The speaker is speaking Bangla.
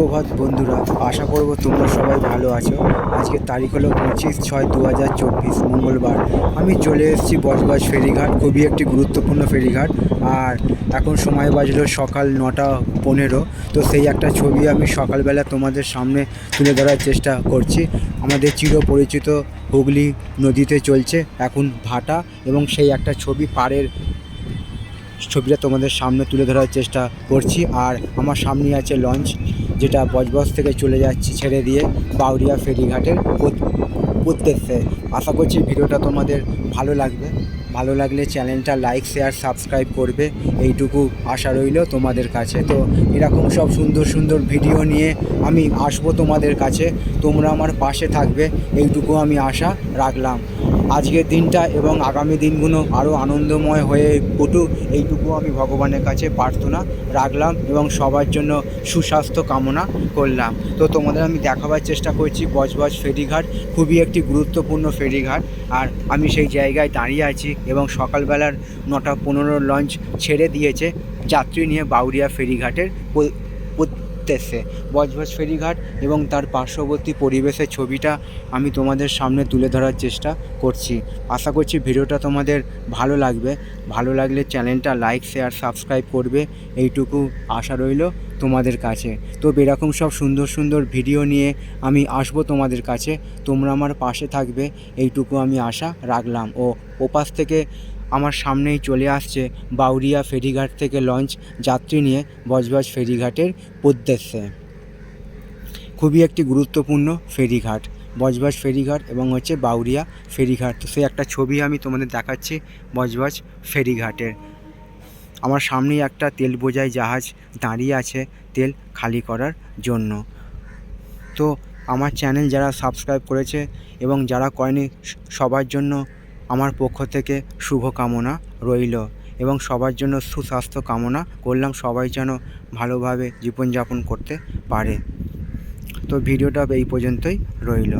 সুপ্রভাত বন্ধুরা, আশা করব তোমরা সবাই ভালো আছো। আজকের তারিখ হলো পঁচিশ ছয় দু হাজার চব্বিশ, মঙ্গলবার। আমি চলে এসেছি বজবাজ ফেরিঘাট, খুবই একটি গুরুত্বপূর্ণ ফেরিঘাট। আর এখন সময় বাজলো সকাল নটা পনেরো, তো সেই একটা ছবি আমি সকালবেলা তোমাদের সামনে তুলে ধরার চেষ্টা করছি। আমাদের চিরপরিচিত হুগলি নদীতে চলছে এখন ভাটা এবং সেই একটা ছবি পাড়ের ছবিটা তোমাদের সামনে তুলে ধরার চেষ্টা করছি। আর আমার সামনে আছে লঞ্চ। যেটা বজবজ থেকে চলে যাচ্ছে ছেড়ে দিয়ে বাউরিয়া ফেরিঘাটের উদ- উদ্দেশ্যে আশা করছি ভিডিওটা তোমাদের ভালো লাগবে। ভালো লাগলে চ্যানেলটা লাইক, শেয়ার, সাবস্ক্রাইব করবে। এইটুকু আশা রইল তোমাদের কাছে। তো এরকম সব সুন্দর সুন্দর ভিডিও নিয়ে আমি আসব তোমাদের কাছে। তোমরা আমার পাশে থাকবে। এইটুকু আমি আশা রাখলাম। আজকের দিনটা এবং আগামী দিনগুলো আরও আনন্দময় হয়ে উঠুক, এইটুকু আমি ভগবানের কাছে প্রার্থনা রাখলাম এবং সবার জন্য সুস্বাস্থ্য কামনা করলাম। তো তোমাদের আমি দেখাবার চেষ্টা করছি বজবজ ফেরিঘাট, খুবই একটি গুরুত্বপূর্ণ ফেরিঘাট। আর আমি সেই জায়গায় দাঁড়িয়ে আছি এবং সকালবেলার নটা পনেরো লঞ্চ ছেড়ে দিয়েছে যাত্রী নিয়ে বাউরিয়া ফেরিঘাটের উ- উদ্দেশ্যে বজবজ ফেরিঘাট এবং তার পার্শ্ববর্তী পরিবেশের ছবিটা আমি তোমাদের সামনে তুলে ধরার চেষ্টা করছি। আশা করছি ভিডিওটা তোমাদের ভালো লাগবে। ভালো লাগলে চ্যানেলটা লাইক, শেয়ার, সাবস্ক্রাইব করবে। এইটুকু আশা রইল তোমাদের কাছে। তো এরকম সব সুন্দর সুন্দর ভিডিও নিয়ে আমি আসব তোমাদের কাছে। তোমরা আমার পাশে থাকবে। এইটুকু আমি আশা রাখলাম। ও ওপাশ থেকে আমার সামনেই চলে আসছে বাউরিয়া ফেরিঘাট থেকে লঞ্চ যাত্রী নিয়ে বজবজ ফেরিঘাটের উদ্দেশ্যে। খুবই একটি গুরুত্বপূর্ণ ফেরিঘাট, বজবজ ফেরিঘাট এবং হচ্ছে বাউরিয়া ফেরিঘাট। তো সেই একটা ছবি আমি তোমাদের দেখাচ্ছি বজবজ ফেরিঘাটের। আমার সামনেই একটা তেল বোঝাই জাহাজ দাঁড়িয়ে আছে তেল খালি করার জন্য। তো আমার চ্যানেল যারা সাবস্ক্রাইব করেছে এবং যারা করেনি সবার জন্য আমার পক্ষ থেকে শুভ কামনা রইল এবং সবার জন্য সুস্বাস্থ্য কামনা করলাম সবাই যেন ভালোভাবে জীবনযাপন করতে পারে। তো ভিডিওটা এই পর্যন্তই রইল।